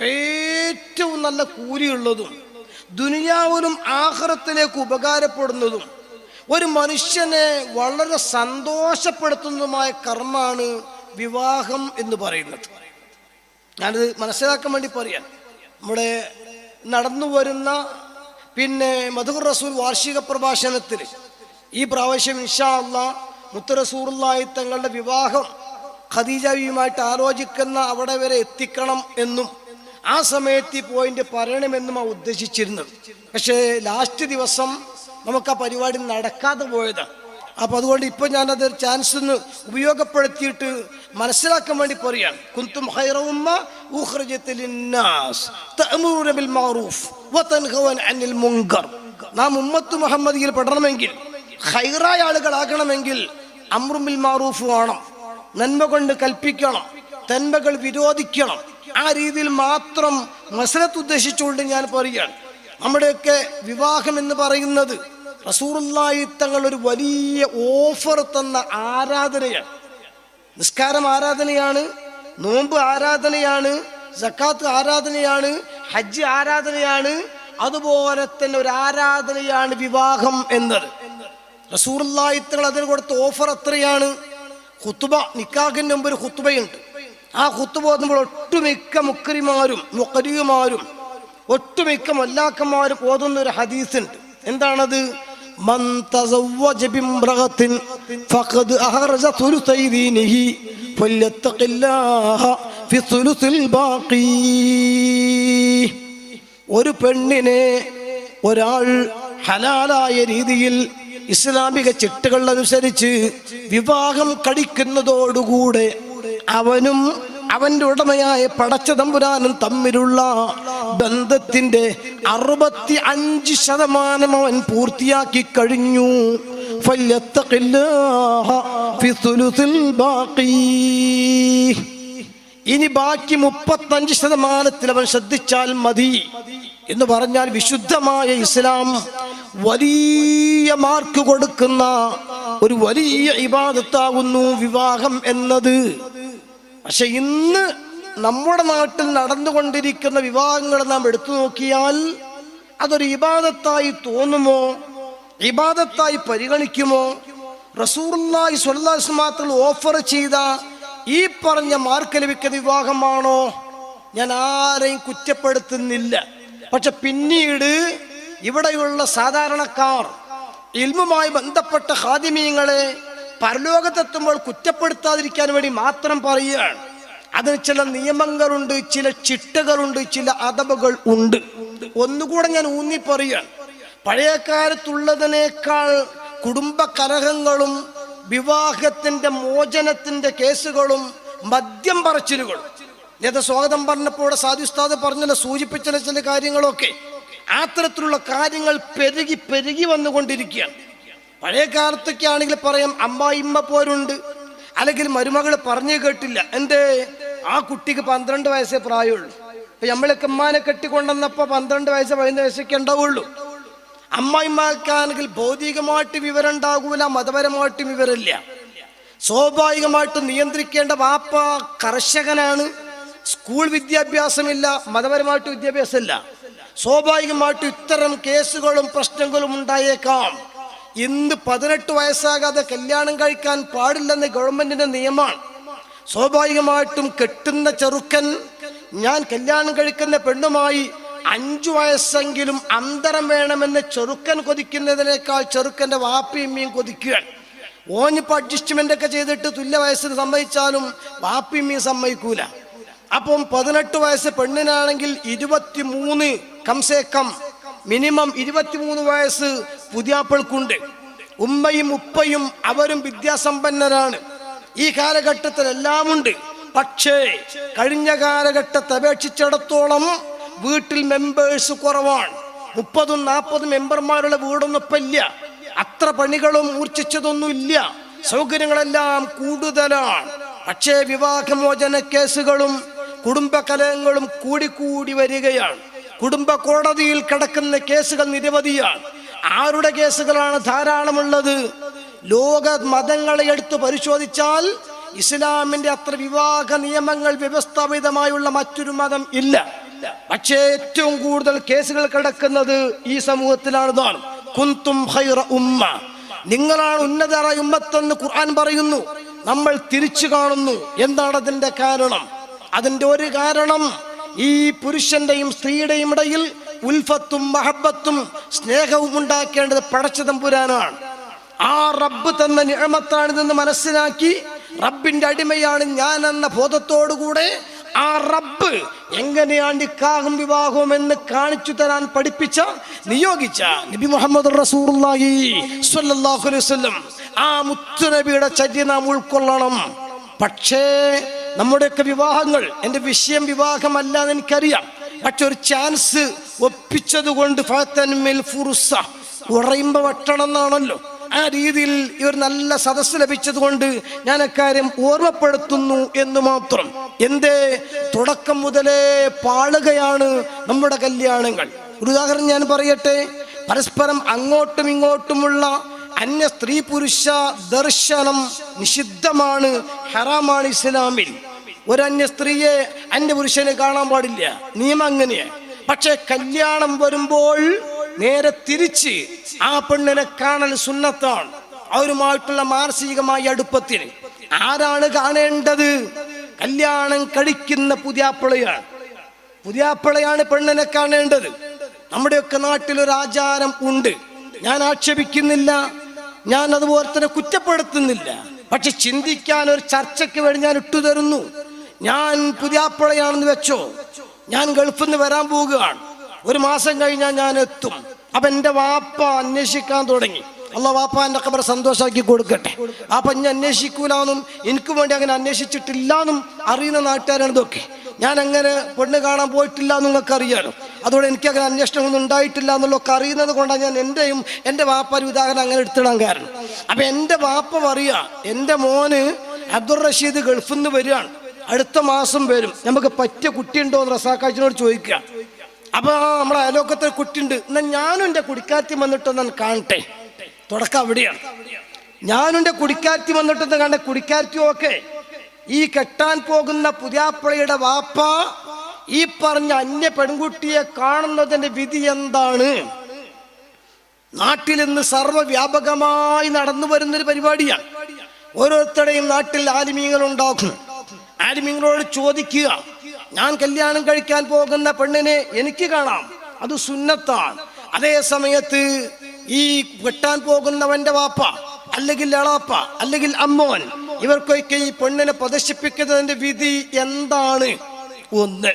ഏറ്റവും നല്ല കൂലിയുള്ളതും ദുനിയാവിലും ആഹ്റത്തിലേക്ക് ഉപകാരപ്പെടുന്നതും ഒരു മനുഷ്യനെ വളരെ സന്തോഷപ്പെടുത്തുന്നതുമായ കർമ്മമാണ് വിവാഹം എന്ന് പറയുന്നത്. ഞാനത് മനസ്സിലാക്കാൻ വേണ്ടി പറയാം. നമ്മുടെ നടന്നു വരുന്ന പിന്നെ മധുർ റസൂൽ വാർഷിക പ്രഭാഷണത്തിൽ ഈ പ്രാവശ്യം ഇൻഷാ അള്ളാ മുത്ത് റസൂറുള്ളായി തങ്ങളുടെ വിവാഹം ഖദീജയുമായിട്ട് ആലോചിക്കുന്ന അവിടെ വരെ എത്തിക്കണം എന്നും ആ സമയത്ത് ഈ പോയിന്റ് പറയണമെന്നും ഉദ്ദേശിച്ചിരുന്നത്. പക്ഷേ ലാസ്റ്റ് ദിവസം നമുക്ക് ആ പരിപാടി നടക്കാതെ പോയതാണ് അപ്പൊ അതുകൊണ്ട് ഇപ്പൊ ഞാനത് ചാൻസ് ഒന്ന് ഉപയോഗപ്പെടുത്തിയിട്ട് മനസ്സിലാക്കാൻ വേണ്ടി പറയാണ് കുന്തും മുൻകർ. നാം ഉമ്മത്ത് മുഹമ്മദിയിൽ പെടണമെങ്കിൽ ഹൈറായ ആളുകളാകണമെങ്കിൽ അമ്രുമിൽ മാറൂഫ് വേണം നന്മ കൊണ്ട് കൽപ്പിക്കണം. തന്മകൾ വിരോധിക്കണം. ആ രീതിയിൽ മാത്രം മസലത്ത് ഉദ്ദേശിച്ചുകൊണ്ട് ഞാൻ പറയുകയാണ്. നമ്മുടെയൊക്കെ വിവാഹം എന്ന് പറയുന്നത് റസൂറുല്ലായി തങ്ങൾ ഒരു വലിയ ഓഫർ തന്ന ആരാധനയാണ്. നിസ്കാരം ആരാധനയാണ് നോമ്പ് ആരാധനയാണ് സക്കാത്ത് ആരാധനയാണ് ഹജ്ജ് ആരാധനയാണ് അതുപോലെ തന്നെ ഒരു ആരാധനയാണ് വിവാഹം എന്നത്. റസൂറുല്ലായി തങ്ങൾ അതിന് കൊടുത്ത ഓഫർ എത്രയാണ് ഹുത്തുബ നിക്കാഹിന് മുമ്പ് ഒരു ഹുത്തുബയുണ്ട് ആ കുത്തുപോകുമ്പോൾ ഒട്ടുമിക്ക മുക്കരിമാരും മുക്കരിയുമാരും ഒട്ടുമിക്ക മൊല്ലാക്കന്മാരും ഓതുന്ന ഒരു ഹദീസുണ്ട്. എന്താണത്? ഒരു പെണ്ണിനെ ഒരാൾ ഹലാലായ രീതിയിൽ ഇസ്ലാമിക ചിട്ടുകൾ അനുസരിച്ച് വിവാഹം കടിക്കുന്നതോടുകൂടെ അവനും അവന്റെ ഉടമയായ പടച്ച തമ്പുരാനും തമ്മിലുള്ള ബന്ധത്തിന്റെ അറുപത്തി അഞ്ച് ശതമാനം അവൻ പൂർത്തിയാക്കി കഴിഞ്ഞു. ഫല്യത്തഖില്ലാഹ ഫി സുലുസിൽ ഇനി ബാക്കി മുപ്പത്തഞ്ച് ശതമാനത്തിൽ അവൻ ശ്രദ്ധിച്ചാൽ മതി എന്ന് പറഞ്ഞാൽ വിശുദ്ധമായ ഇസ്ലാം വലിയ മാർക്ക് കൊടുക്കുന്ന ഒരു വലിയ ഇബാദത്താകുന്നു വിവാഹം എന്നത്. പക്ഷെ ഇന്ന് നമ്മുടെ നാട്ടിൽ നടന്നുകൊണ്ടിരിക്കുന്ന വിവാഹങ്ങൾ നാം എടുത്തു നോക്കിയാൽ അതൊരു ഇബാദത്തായി തോന്നുമോ? ഇബാദത്തായി പരിഗണിക്കുമോ? റസൂർ സ്വല്ലാസ് മാത്രം ഓഫർ ചെയ്ത പറഞ്ഞ മാർക്ക് ലഭിക്കുന്ന വിവാഹമാണോ? ഞാൻ ആരെയും കുറ്റപ്പെടുത്തുന്നില്ല. പക്ഷെ പിന്നീട് ഇവിടെയുള്ള സാധാരണക്കാർ ഇൽമുമായി ബന്ധപ്പെട്ട ഹാദിമീങ്ങളെ പരലോകത്തെത്തുമ്പോൾ കുറ്റപ്പെടുത്താതിരിക്കാൻ വേണ്ടി മാത്രം പറയുകയാണ്. അതിന് ചില നിയമങ്ങളുണ്ട് ചില ചിട്ടകളുണ്ട് ചില അതവുകൾ ഉണ്ട്. ഒന്നുകൂടെ ഞാൻ ഊന്നി പറയുകയാണ്. പഴയകാലത്തുള്ളതിനേക്കാൾ കുടുംബ കലഹങ്ങളും വിവാഹത്തിന്റെ മോചനത്തിന്റെ കേസുകളും മദ്യം പറച്ചിലുകൾ. നേരത്തെ സ്വാഗതം പറഞ്ഞപ്പോൾ സാധുസ്ഥാത് സാധു ഉസ്താദ് പറഞ്ഞല്ലോ സൂചിപ്പിച്ച ചില കാര്യങ്ങളൊക്കെ. അത്തരത്തിലുള്ള കാര്യങ്ങൾ പെരുകി പെരുകി വന്നുകൊണ്ടിരിക്കുകയാണ്. പഴയ കാലത്തൊക്കെ ആണെങ്കിൽ പറയാം അമ്മായിമ്മ പോരുണ്ട്. അല്ലെങ്കിൽ മരുമകൾ പറഞ്ഞു കേട്ടില്ല. എന്തേ? ആ കുട്ടിക്ക് പന്ത്രണ്ട് വയസ്സേ പ്രായമുള്ളൂ. ഇപ്പൊ നമ്മളൊക്കെ ഉമ്മാനെ കെട്ടിക്കൊണ്ടുവന്നപ്പോ പന്ത്രണ്ട് വയസ്സ് പതിനഞ്ച് വയസ്സൊക്കെ ഉണ്ടാവുള്ളൂ. അമ്മായിമാർക്കാണെങ്കിൽ ഭൗതികമായിട്ട് വിവരം ഉണ്ടാകൂല മതപരമായിട്ടും വിവരമില്ല. സ്വാഭാവികമായിട്ട് നിയന്ത്രിക്കേണ്ട വാപ്പ കർഷകനാണ്. സ്കൂൾ വിദ്യാഭ്യാസമില്ല മതപരമായിട്ട് വിദ്യാഭ്യാസമില്ല. സ്വാഭാവികമായിട്ട് ഇത്തരം കേസുകളും പ്രശ്നങ്ങളും ഉണ്ടായേക്കാം. ഇന്ന് പതിനെട്ട് വയസ്സാകാതെ കല്യാണം കഴിക്കാൻ പാടില്ലെന്ന് ഗവൺമെന്റിന്റെ നിയമമാണ്. സ്വാഭാവികമായിട്ടും കെട്ടുന്ന ചെറുക്കൻ ഞാൻ കല്യാണം കഴിക്കുന്ന പെണ്ണുമായി അഞ്ചു വയസ്സെങ്കിലും അന്തരം വേണമെന്ന് ചെറുക്കൻ കൊതിക്കുന്നതിനേക്കാൾ ചെറുക്കന്റെ വാപ്പിയമ്മയും കൊതിക്കുകയാണ്. ഓനിപ്പോ അഡ്ജസ്റ്റ്മെന്റ് ഒക്കെ ചെയ്തിട്ട് തുല്യ വയസ്സിന് സമ്മതിച്ചാലും വാപ്പിയമ്മയും സമ്മതിക്കൂല. അപ്പം പതിനെട്ട് വയസ്സ് പെണ്ണിനാണെങ്കിൽ ഇരുപത്തിമൂന്ന് കംസേ കം മിനിമം ഇരുപത്തിമൂന്ന് വയസ്സ് പുതിയാപ്പിൾക്കുണ്ട്. ഉമ്മയും ഉപ്പയും അവരും വിദ്യാസമ്പന്നരാണ്. ഈ കാലഘട്ടത്തിൽ എല്ലാമുണ്ട് പക്ഷേ കഴിഞ്ഞ കാലഘട്ടത്തെ അപേക്ഷിച്ചിടത്തോളം വീട്ടിൽ മെമ്പേഴ്സ് കുറവാണ്. മുപ്പതും നാൽപ്പതും മെമ്പർമാരുടെ വീടൊന്നും ഇപ്പം ഇല്ല. അത്ര പണികളും മൂർച്ഛിച്ചതൊന്നും ഇല്ല സൗകര്യങ്ങളെല്ലാം കൂടുതലാണ്. പക്ഷേ വിവാഹമോചന കേസുകളും കുടുംബ കലഹങ്ങളും കൂടിക്കൂടി വരികയാണ്. കുടുംബ കോടതിയിൽ കിടക്കുന്ന കേസുകൾ നിരവധിയാണ്. ആരുടെ കേസുകളാണ് ധാരാളമുള്ളത്? ലോക മതങ്ങളെ എടുത്തു പരിശോധിച്ചാൽ ഇസ്ലാമിന്റെ അത്ര വിവാഹ നിയമങ്ങൾ വ്യവസ്ഥാപിതമായുള്ള മറ്റൊരു മതം ഇല്ല. പക്ഷേ ഏറ്റവും കൂടുതൽ കേസുകൾ കിടക്കുന്നത് ഈ സമൂഹത്തിലാണെന്നാണ് കുന്തും ഹൈറ ഉമ്മ. നിങ്ങളാണ് ഉന്നതരായ ഉമ്മത്തെന്ന് ഖുർആൻ പറയുന്നു. നമ്മൾ തിരിച്ചു കാണുന്നു. എന്താണ് അതിന്റെ കാരണം? അതിന്റെ ഒരു കാരണം ഈ പുരുഷന്റെയും സ്ത്രീയുടെയും ഇടയിൽ ഉൽഫത്തും മഹബത്തും സ്നേഹവും ഉണ്ടാക്കേണ്ടത് പടച്ചതമ്പുരാനാണ് ആ റബ്ബ് തന്ന നിഴമത്താണിതെന്ന് മനസ്സിലാക്കി റബ്ബിന്റെ അടിമയാണ് ഞാൻ എന്ന ബോധത്തോടുകൂടെ ആ റബ്ബ് എങ്ങനെയാണ് നിക്കാഹും വിവാഹവും എന്ന് കാണിച്ചു തരാൻ പഠിപ്പിച്ച നിയോഗിച്ച നബി മുഹമ്മദ് റസൂലുള്ളാഹി സ്വല്ലല്ലാഹു അലൈഹി വസല്ലം. ആ മുത്തുനബിയുടെ ചര്യ നാം ഉൾക്കൊള്ളണം. പക്ഷേ നമ്മുടെയൊക്കെ വിവാഹങ്ങൾ എന്റെ വിഷയം വിവാഹമല്ല എന്ന് എനിക്കറിയാം. പക്ഷെ ഒരു ചാൻസ് ഒപ്പിച്ചത് കൊണ്ട് ഉറയുമ്പോ വെട്ടണം എന്നാണല്ലോ. ആ രീതിയിൽ ഇവർ നല്ല സദസ്സ് ലഭിച്ചത് കൊണ്ട് ഞാൻ അക്കാര്യം ഓർമ്മപ്പെടുത്തുന്നു എന്ന് മാത്രം. എന്തേ? തുടക്കം മുതലേ പാളുകയാണ് നമ്മുടെ കല്യാണങ്ങൾ. ഒരു ഉദാഹരണം ഞാൻ പറയട്ടെ? പരസ്പരം അങ്ങോട്ടും ഇങ്ങോട്ടുമുള്ള അന്യ സ്ത്രീ പുരുഷ ദർശനം നിഷിദ്ധമാണ് ഹറാമാണ് ഇസ്ലാമിൽ. ഒരു അന്യ സ്ത്രീയെ അന്യ പുരുഷനെ കാണാൻ പാടില്ല. നിയമം അങ്ങനെയാണ് പക്ഷെ കല്യാണം വരുമ്പോൾ നേരെ തിരിച്ച് ആ പെണ്ണിനെ കാണൽ സുന്നത്താണ്. അവരുമായിട്ടുള്ള മാനസികമായ അടുപ്പത്തിന് ആരാണ് കാണേണ്ടത്? കല്യാണം കഴിക്കുന്ന പുതിയാപ്പിളയാണ്. പുതിയാപ്പിളയാണ് പെണ്ണിനെ കാണേണ്ടത്. നമ്മുടെയൊക്കെ നാട്ടിൽ ഒരു ആചാരം ഉണ്ട്. ഞാൻ ആക്ഷേപിക്കുന്നില്ല. ഞാൻ അതുപോലെ തന്നെ കുറ്റപ്പെടുത്തുന്നില്ല. പക്ഷെ ചിന്തിക്കാൻ ഒരു ചർച്ചയ്ക്ക് വേണ്ടി ഞാൻ ഇട്ടു തരുന്നു ഞാൻ പുതിയാപ്പിളയാണെന്ന് വെച്ചോ ഞാൻ ഗൾഫിൽ നിന്ന് വരാൻ പോവുകയാണ്. ഒരു മാസം കഴിഞ്ഞാൽ ഞാൻ എത്തും അപ്പൊ എന്റെ വാപ്പ അന്വേഷിക്കാൻ തുടങ്ങി. അല്ല വാപ്പ എന്റെ ഖബർ സന്തോഷമാക്കി കൊടുക്കട്ടെ. അപ്പൊ ഞാൻ അന്വേഷിക്കൂലെന്നും എനിക്ക് വേണ്ടി അങ്ങനെ അന്വേഷിച്ചിട്ടില്ലാന്നും അറിയുന്ന നാട്ടുകാരാണ് ഇതൊക്കെ. ഞാൻ അങ്ങനെ പെണ്ണ് കാണാൻ പോയിട്ടില്ല എന്ന് നിങ്ങൾക്ക് അറിയാലോ. അതുകൊണ്ട് എനിക്ക് അങ്ങനെ അന്വേഷണമൊന്നും ഉണ്ടായിട്ടില്ല എന്നുള്ളതൊക്കെ അറിയുന്നത് കൊണ്ടാണ് ഞാൻ എന്റെയും എന്റെ വാപ്പ ഉദാഹരണം അങ്ങനെ എടുത്തിടാൻ കാരണം. അപ്പൊ എന്റെ വാപ്പ പറയാ എന്റെ മോന് അബ്ദുൾ റഷീദ് ഗൾഫിൽ നിന്ന് വരികയാണ്. അടുത്ത മാസം വരും. നമുക്ക് പറ്റിയ കുട്ടിയുണ്ടോ? എന്ന് റസാക്കാച്ചിനോട് ചോദിക്കുക. അപ്പൊ നമ്മളെ അയലോക്കത്തെ കുട്ടിയുണ്ട്. എന്നാ ഞാനും എന്റെ കുടിക്കാത്തി വന്നിട്ടൊന്ന് കാണട്ടെ. തുടക്കം അവിടെയാണ്. ഞാനും എന്റെ കുടിക്കാത്തി വന്നിട്ടൊന്ന് കണ്ട കുടിക്കാത്തി ഒക്കെ. ഈ കെട്ടാൻ പോകുന്ന പുതിയാപ്പുഴയുടെ വാപ്പ ഈ പറഞ്ഞ അന്യ പെൺകുട്ടിയെ കാണുന്നതിന്റെ വിധി എന്താണ്? നാട്ടിൽ ഇന്ന് സർവവ്യാപകമായി നടന്നു വരുന്നൊരു പരിപാടിയാണ്. ഓരോരുത്തരുടെയും നാട്ടിൽ ആലിമീങ്ങൾ ഉണ്ടാക്കും ആലിമീങ്ങളോട് ചോദിക്കുക. ഞാൻ കല്യാണം കഴിക്കാൻ പോകുന്ന പെണ്ണിനെ എനിക്ക് കാണാം. അത് സുന്നത്താണ്. അതേ സമയത്ത് ഈ വെട്ടാൻ പോകുന്നവന്റെ വാപ്പ അല്ലെങ്കിൽ എളാപ്പ അല്ലെങ്കിൽ അമ്മോൻ ഇവർക്കൊക്കെ ഈ പെണ്ണിനെ പ്രദർശിപ്പിക്കുന്നതിന്റെ വിധി എന്താണ്? ഒന്ന്.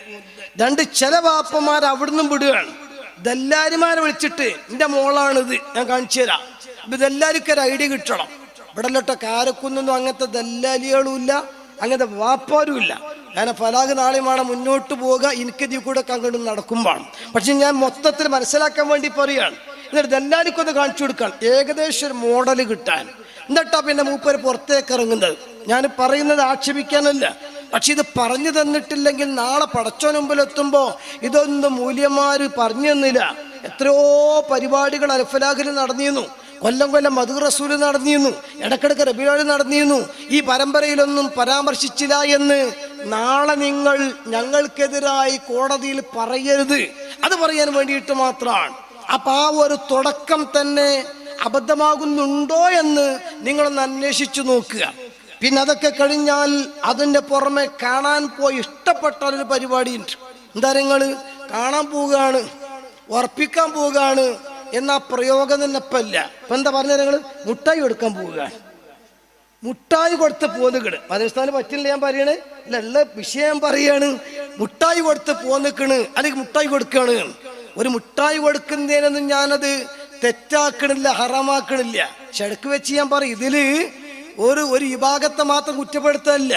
രണ്ട് ചില വാപ്പമാർ അവിടുന്ന് വിടുകയാണ്. ദല്ലാരിമാരെ വിളിച്ചിട്ട് എന്റെ മോളാണിത് ഞാൻ കാണിച്ചു തരാം. ഇപ്പൊ ദല്ലാരിക്ക് ഒരു ഐഡിയ കിട്ടണം. ഇവിടെ ലോട്ടെ കാരക്കുന്നൊന്നും അങ്ങനത്തെ ദല്ലാലികളും ഇല്ല അങ്ങനത്തെ വാപ്പാരും ഇല്ല. ഞാൻ ഫലാഗ് നാളെയുമാണ് മുന്നോട്ട് പോവുക എനിക്ക് ഇതിൽ കൂടെ അങ്ങോട്ട് നടക്കുമ്പോൾ പക്ഷെ ഞാൻ മൊത്തത്തിൽ മനസ്സിലാക്കാൻ വേണ്ടി പറയുകയാണ് എന്നിട്ട് ദല്ലാലിക്കൊന്ന് കാണിച്ചു കൊടുക്കാൻ. ഏകദേശം ഒരു മോഡൽ കിട്ടാൻ. എന്നിട്ടാ പിന്നെ മൂപ്പർ പുറത്തേക്ക് ഇറങ്ങുന്നത്. ഞാൻ പറയുന്നത് ആക്ഷേപിക്കാനല്ല. പക്ഷെ ഇത് പറഞ്ഞു തന്നിട്ടില്ലെങ്കിൽ നാളെ പടച്ചോന് മുമ്പിൽ എത്തുമ്പോൾ ഇതൊന്നും മൂല്യമാര് പറഞ്ഞു തന്നില്ല. എത്രയോ പരിപാടികൾ അൽഫലാഖിൽ നടന്നിരുന്നു. കൊല്ലം കൊല്ലം മധു റസൂൽ നടന്നിരുന്നു. ഇടക്കിടക്ക് റബിയാളി നടന്നിരുന്നു. ഈ പരമ്പരയിലൊന്നും പരാമർശിച്ചില്ല എന്ന് നാളെ നിങ്ങൾ ഞങ്ങൾക്കെതിരായി കോടതിയിൽ പറയരുത്. അത് പറയാൻ വേണ്ടിയിട്ട് മാത്രമാണ്. അപ്പൊ ആ ഒരു തുടക്കം തന്നെ അബദ്ധമാകുന്നുണ്ടോ എന്ന് നിങ്ങളൊന്ന് അന്വേഷിച്ചു നോക്കുക. പിന്നെ അതൊക്കെ കഴിഞ്ഞാൽ അതിന്റെ പുറമെ കാണാൻ പോയി ഇഷ്ടപ്പെട്ട ഒരു പരിപാടിയുണ്ട്. എന്താ നിങ്ങൾ കാണാൻ പോവുകയാണ്. ഉറപ്പിക്കാൻ പോവുകയാണ്. എന്നാ പ്രയോഗം തന്നെ ഇപ്പല്ല. ഇപ്പം എന്താ പറഞ്ഞ നിങ്ങൾ മുട്ടായി എടുക്കാൻ പോവുകയാണ്. മുട്ടായി കൊടുത്ത് പോന്നുകണ് മദ്രസ്ഥാന് പറ്റില്ല ഞാൻ പറയണേ. അല്ല ഉള്ള വിഷയം പറയാണ്. മുട്ടായി കൊടുത്ത് പോന്നിക്കണ്. അല്ലെങ്കിൽ മുട്ടായി കൊടുക്കാണ്. ഒരു മുട്ടായി കൊടുക്കുന്നതിനൊന്നും ഞാനത് തെറ്റാക്കണില്ല ഹറമാക്കണില്ല. ചെടുക്ക് വെച്ച് ഞാൻ പറയും ഇതിൽ ഒരു ഒരു വിഭാഗത്തെ മാത്രം കുറ്റപ്പെടുത്തല്ല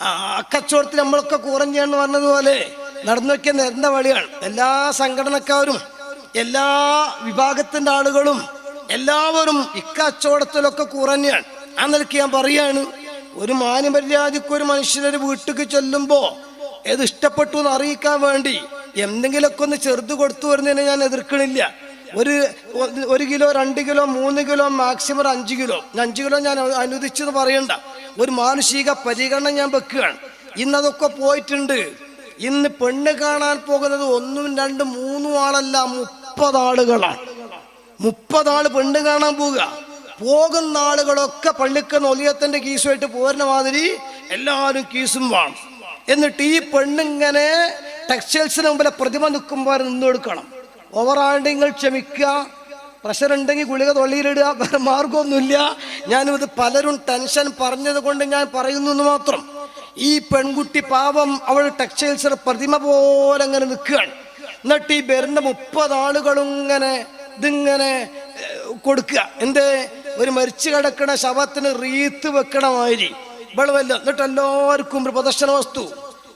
ആ കച്ചവടത്തിൽ നമ്മളൊക്കെ കുറഞ്ഞാന്ന് പറഞ്ഞതുപോലെ നടന്നു നോക്കിയ നിരന്ന വഴിയാണ്. എല്ലാ സംഘടനക്കാരും എല്ലാ വിഭാഗത്തിന്റെ ആളുകളും എല്ലാവരും ഇക്കച്ചവടത്തിലൊക്കെ കുറഞ്ഞാണ്. ആ നിലയ്ക്ക് ഞാൻ പറയാണ് ഒരു മാന്യമര്യാദക്ക് ഒരു മനുഷ്യനൊരു വീട്ടിലേക്ക് ചെല്ലുമ്പോൾ ഏത് ഇഷ്ടപ്പെട്ടു എന്ന് അറിയിക്കാൻ വേണ്ടി എന്തെങ്കിലുമൊക്കെ ഒന്ന് ചെറുത് കൊടുത്തു വരുന്നതിനെ ഞാൻ എതിർക്കണില്ല. ഒരു ഒരു കിലോ രണ്ട് കിലോ മൂന്ന് കിലോ മാക്സിമം ഒരു അഞ്ച് കിലോ. അഞ്ച് കിലോ ഞാൻ അനുവദിച്ചെന്ന് പറയണ്ട. ഒരു മാനുഷിക പരിഗണന ഞാൻ വെക്കുകയാണ്. ഇന്നതൊക്കെ പോയിട്ടുണ്ട്. ഇന്ന് പെണ്ണ് കാണാൻ പോകുന്നത് ഒന്നും രണ്ടും മൂന്നും ആളല്ല മുപ്പതാളുകളാണ്. മുപ്പതാൾ പെണ്ണ് കാണാൻ പോവുക. പോകുന്ന ആളുകളൊക്കെ പള്ളിക്കുന്ന ഒലിയത്തിന്റെ കീസുമായിട്ട് പോരുന്ന മാതിരി എല്ലാവരും കീസും വേണം എന്നിട്ട് ഈ പെണ്ണിങ്ങനെ ടെക്സ്റ്റൈൽസിന് മുമ്പിലെ പ്രതിമ നിൽക്കുമ്പോൾ നിന്ന് കൊടുക്കണം. ഓവറാണ്ടിങ്ങൾ ക്ഷമിക്കുക. പ്രഷർ ഉണ്ടെങ്കിൽ ഗുളിക തൊള്ളിയിലിടുക. വേറെ മാർഗമൊന്നുമില്ല ഞാനിത് പലരും ടെൻഷൻ പറഞ്ഞത് കൊണ്ട് ഞാൻ പറയുന്നു എന്ന് മാത്രം. ഈ പെൺകുട്ടി പാവം അവൾ ടെക്സ്റ്റൈൽസിന്റെ പ്രതിമ പോലെ അങ്ങനെ നിൽക്കുകയാണ്. എന്നിട്ട് ഈ വരുന്ന മുപ്പത് ആളുകളും ഇങ്ങനെ ഇതിങ്ങനെ കൊടുക്കുക. എന്ത്? ഒരു മരിച്ചു കിടക്കണ ശവത്തിന് റീത്ത് വെക്കണ മാതിരി. വെളുവല്ല എന്നിട്ട് എല്ലാവർക്കും പ്രദർശന വസ്തു.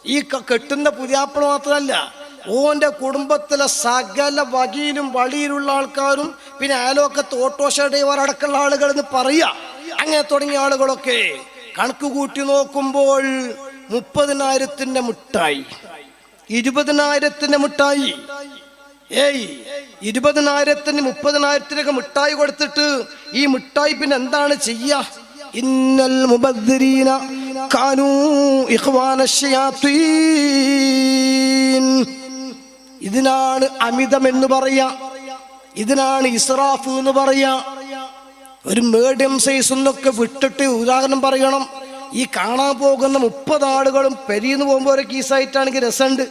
ഈ കെട്ടുന്ന പുതിയാപ്പിള മാത്രമല്ല ഓന്റെ കുടുംബത്തിലെ സകല വകയിലും വഴിയിലുള്ള ആൾക്കാരും പിന്നെ അയലോക്കത്ത് ഓട്ടോഷ ഡ്രൈവർ അടക്കമുള്ള ആളുകൾ എന്ന് പറയാ അങ്ങനെ തുടങ്ങിയ ആളുകളൊക്കെ കണക്ക് കൂട്ടി നോക്കുമ്പോൾ മുപ്പതിനായിരത്തിന്റെ മുട്ടായി. ഇരുപതിനായിരത്തിന്റെ മുട്ടായി. ഏയ് ഇരുപതിനായിരത്തിന് മുപ്പതിനായിരത്തിനൊക്കെ മിഠായി കൊടുത്തിട്ട് ഈ മിഠായി പിന്നെ എന്താണ് ചെയ്യാ? ഇന്നൽ മുബദ്ദിരീന കാനൂ. ഇതിനാണ് അമിതം എന്ന് പറയാ. ഇതിനാണ് ഇസ്രാഫ് എന്ന് പറയാ. ഒരു മീഡിയം സൈസ് എന്നൊക്കെ വിട്ടിട്ട് ഉദാഹരണം പറയണം. ഈ കാണാൻ പോകുന്ന മുപ്പത് ആളുകളും പെരിയെന്ന് പോകുമ്പോൾ ഒരു കീസായിട്ടാണെങ്കിൽ രസമുണ്ട്.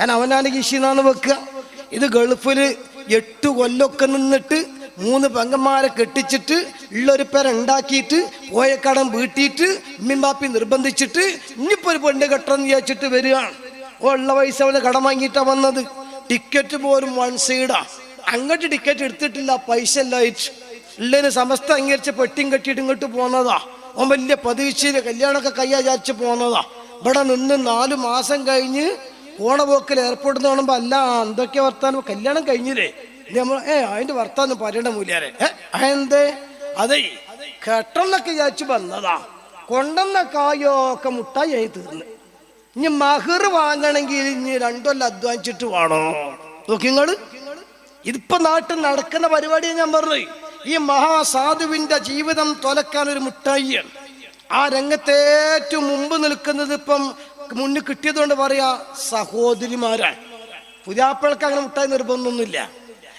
ഞാൻ അവനാണ് കീശിന്നാന്ന് വെക്കുക. ഇത് ഗൾഫിൽ എട്ട് കൊല്ലൊക്കെ നിന്നിട്ട് മൂന്ന് പെങ്ങന്മാരെ കെട്ടിച്ചിട്ട് ഉള്ളൊരു പേര ഉണ്ടാക്കിയിട്ട് പോയ കടം വീട്ടിയിട്ട് ഉമ്മിമ്പാപ്പി നിർബന്ധിച്ചിട്ട് ഇനിയിപ്പോ ഒരു പെണ്ണ് കെട്ടണം വിചാരിച്ചിട്ട് വരികയാണ്. ഉള്ള പൈസ അവന് കടം വാങ്ങിയിട്ടാ വന്നത്. ടിക്കറ്റ് പോലും വൺ സൈഡാ അങ്ങോട്ട് ടിക്കറ്റ് എടുത്തിട്ടില്ല പൈസ എല്ലായിട്ട് ഉള്ളതിന് സമസ്ത അംഗീകരിച്ച് പെട്ടിയും കെട്ടിയിട്ട് ഇങ്ങോട്ട് പോന്നതാ. ഓൻ വലിയ പതിവിശ്ശേരി കല്യാണമൊക്കെ കയ്യാചാരിച്ച് പോന്നതാ. ഇവിടെ നിന്ന് നാല് മാസം കഴിഞ്ഞ് പോണ പോക്കിൽ എയർപോർട്ടിൽ അല്ല എന്തൊക്കെ വർത്താനം? കല്യാണം കഴിഞ്ഞില്ലേ? നമ്മൾ ഏ അതിന്റെ വർത്താനം പറയണ മൂല്യാരെ. അതെന്തേ? അതെ കെട്ടെന്നൊക്കെ വിചാരിച്ചു വന്നതാ. കൊണ്ടെന്ന കായോ ഒക്കെ മുട്ടായി ആയി തീർന്ന്. ഇനി മഹർ വാങ്ങണമെങ്കിൽ ഇനി രണ്ടൊല്ലം അധ്വാനിച്ചിട്ട് വേണോ? നോക്കിങ്ങൾ ഇതിപ്പോ നാട്ടിൽ നടക്കുന്ന പരിപാടി ഞാൻ പറഞ്ഞു ഈ മഹാസാധുവിന്റെ ജീവിതം തുലക്കാൻ ഒരു മുട്ടായിയാണ്. ആ രംഗത്ത് ഏറ്റവും മുമ്പ് നിൽക്കുന്നത് ഇപ്പം മുന്നിൽ കിട്ടിയതുകൊണ്ട് പറയാ സഹോദരിമാരാണ് പുതിയാപ്പിളക്ക് അങ്ങനെ മുട്ടായി നിർബന്ധമൊന്നുമില്ല.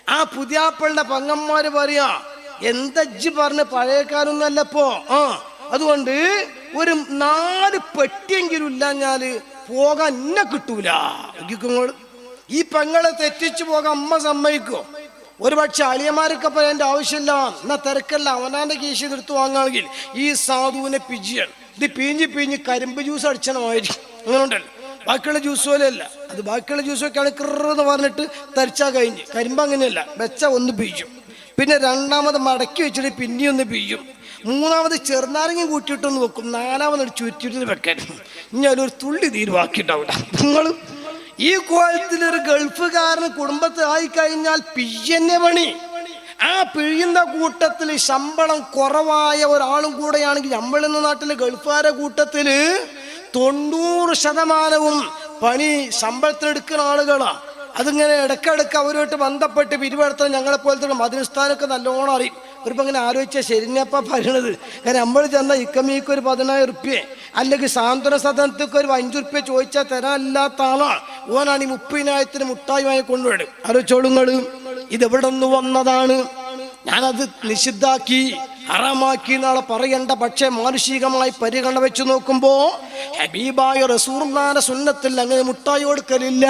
ആ പുതിയാപ്പിളുടെ പങ്ങന്മാര് പറയാ എന്തജ്ജ് പറഞ്ഞ് പഴയക്കാരൊന്നല്ലപ്പോ ആ അതുകൊണ്ട് ഒരു നാല് പെട്ടിയെങ്കിലും ഇല്ലാഞ്ഞാൽ പോകാൻ എന്നെ കിട്ടൂല. ഈ പെങ്ങളെ തെറ്റിച്ചു പോകാൻ അമ്മ സമ്മതിക്കോ. ഒരു പക്ഷെ അളിയന്മാരൊക്കെ പറയാൻ ആവശ്യമില്ല. എന്നാ തിരക്കല്ല അവനാന്റെ കീശ എടുത്തു വാങ്ങുകയാണെങ്കിൽ ഈ സാധുവിനെ പിജിയാണ്. ഇത് പീഞ്ഞ് പീഞ്ഞ് കരിമ്പ് ജ്യൂസ് അടിച്ചണമായിരിക്കും അങ്ങനെ ഉണ്ടല്ലോ ബാക്കിയുള്ള ജ്യൂസ് പോലെയല്ല. അത് ബാക്കിയുള്ള ജ്യൂസ് ഒക്കെ ആണ് കിറന്ന് പറഞ്ഞിട്ട് തരിച്ചാൽ കഴിഞ്ഞ്. കരിമ്പ് അങ്ങനെയല്ല. വെച്ച ഒന്ന് പിഴിയും പിന്നെ രണ്ടാമത് മടക്കി വെച്ചിട്ട് പിന്നെ ഒന്ന് പിഴിയും മൂന്നാമത് ചെറുനാരങ്ങ കൂട്ടിയിട്ടൊന്ന് വെക്കും. നാലാമത് ചുറ്റിട്ട് വെക്കാൻ. ഇനി അതിലൊരു തുള്ളി നീര് ബാക്കിയിട്ടുണ്ടാവില്ല നിങ്ങൾ ഈ കോലത്തിലൊരു ഗൾഫുകാരന് കുടുംബത്തിലായി കഴിഞ്ഞാൽ പിയ്യന്നെ പണി. ആ പിഴിയുന്ന കൂട്ടത്തിൽ ശമ്പളം കുറവായ ഒരാളും കൂടെയാണെങ്കിൽ നമ്മളിന്ന് നാട്ടിലെ ഗൾഫുകാരെ കൂട്ടത്തിൽ തൊണ്ണൂറ് ശതമാനവും പണി ശമ്പളത്തിനെടുക്കുന്ന ആളുകളാണ് അതിങ്ങനെ ഇടയ്ക്കിടയ്ക്ക് അവരുമായിട്ട് ബന്ധപ്പെട്ട് പിരിവെടുത്ത ഞങ്ങളെ പോലത്തെ മധുരസ്ഥാനൊക്കെ നല്ലോണം അറിയും. ഇവരിപ്പോൾ അങ്ങനെ ആലോചിച്ചാൽ ശരിഞ്ഞപ്പ പറയണത്. കാരണം നമ്മൾ ചെന്ന ഇക്കമീക്ക് ഒരു പതിനായിരം റുപ്യ അല്ലെങ്കിൽ സാന്ത്വന സദനത്തേക്ക് ഒരു അഞ്ചു റുപ്യ ചോദിച്ചാൽ തരാനില്ലാത്ത ആളാണ് ഓനാണ് ഈ മുപ്പതിനായിരത്തിന് മുട്ടായി വാങ്ങി കൊണ്ടുവരും ആലോചിച്ചോളുങ്ങൾ ഇത് എവിടെ നിന്ന് വന്നതാണ്? ഞാനത് നിഷിദ്ധാക്കി ഹറാമാക്കി എന്നാളെ പറയേണ്ട പക്ഷേ മാനുഷികമായി പരിഗണന വെച്ച് നോക്കുമ്പോ ഹബീബായ റസൂർനാന സുന്നത്തിൽ അങ്ങനെ മുട്ടായി കൊടുക്കലില്ല.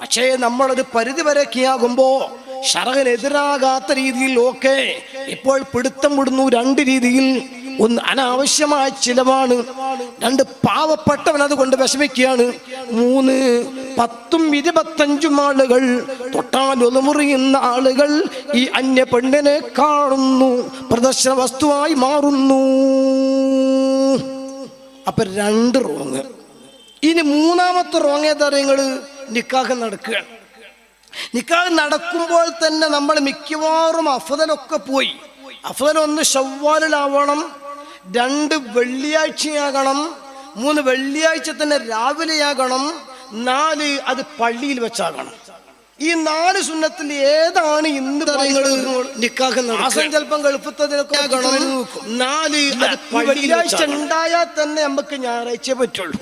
പക്ഷേ നമ്മളൊരു പരിധി വരെ വരെയൊക്കെയാകുമ്പോ ഷറകിനെതിരാകാത്ത രീതിയിൽ ഒക്കെ ഇപ്പോൾ പിടുത്തം വിടുന്നു രണ്ട് രീതിയിൽ. ഒന്ന് അനാവശ്യമായ ചിലവാണ്. രണ്ട് പാവപ്പെട്ടവൻ അതുകൊണ്ട് വിഷമിക്കുകയാണ്. മൂന്ന് പത്തും ഇരുപത്തഞ്ചും ആളുകൾ തൊട്ടാൽ ഒതുമുറിയുന്ന ആളുകൾ ഈ അന്യ പെണ്ണിനെ കാണുന്നു. പ്രദർശന വസ്തുവായി മാറുന്നു. അപ്പൊ രണ്ട് റോങ് ഇനി മൂന്നാമത്തെ റോങ് ഏതാ നിക്കാഹ് നടക്കുകയാണ് നിക്കാഹ് നടക്കുമ്പോൾ തന്നെ നമ്മൾ മിക്കവാറും അഫതലൊക്കെ പോയി. അഫതൽ ഒന്ന് ഷവ്വാലിലാവണം രണ്ട് വെള്ളിയാഴ്ചയാകണം മൂന്ന് വെള്ളിയാഴ്ച തന്നെ രാവിലെയാകണം നാല് അത് പള്ളിയിൽ വെച്ചാകണം. ഈ നാല് സുന്നത്തിൽ ഏതാണ് ഇന്ന് മാസം ചിലപ്പം ഗൾഫത്തതിനൊക്കെ നാല് വെള്ളിയാഴ്ച ഉണ്ടായാൽ തന്നെ നമുക്ക് ഞായറാഴ്ച പറ്റുള്ളൂ.